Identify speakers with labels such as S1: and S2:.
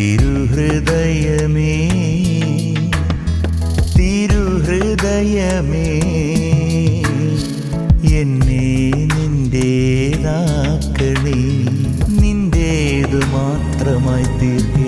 S1: തിരുഹൃദയമേ തിരുഹൃദയമേ എന്നെ നിന്റേതാക്കണേ നിന്റേതു മാത്രമായി തീർത്തി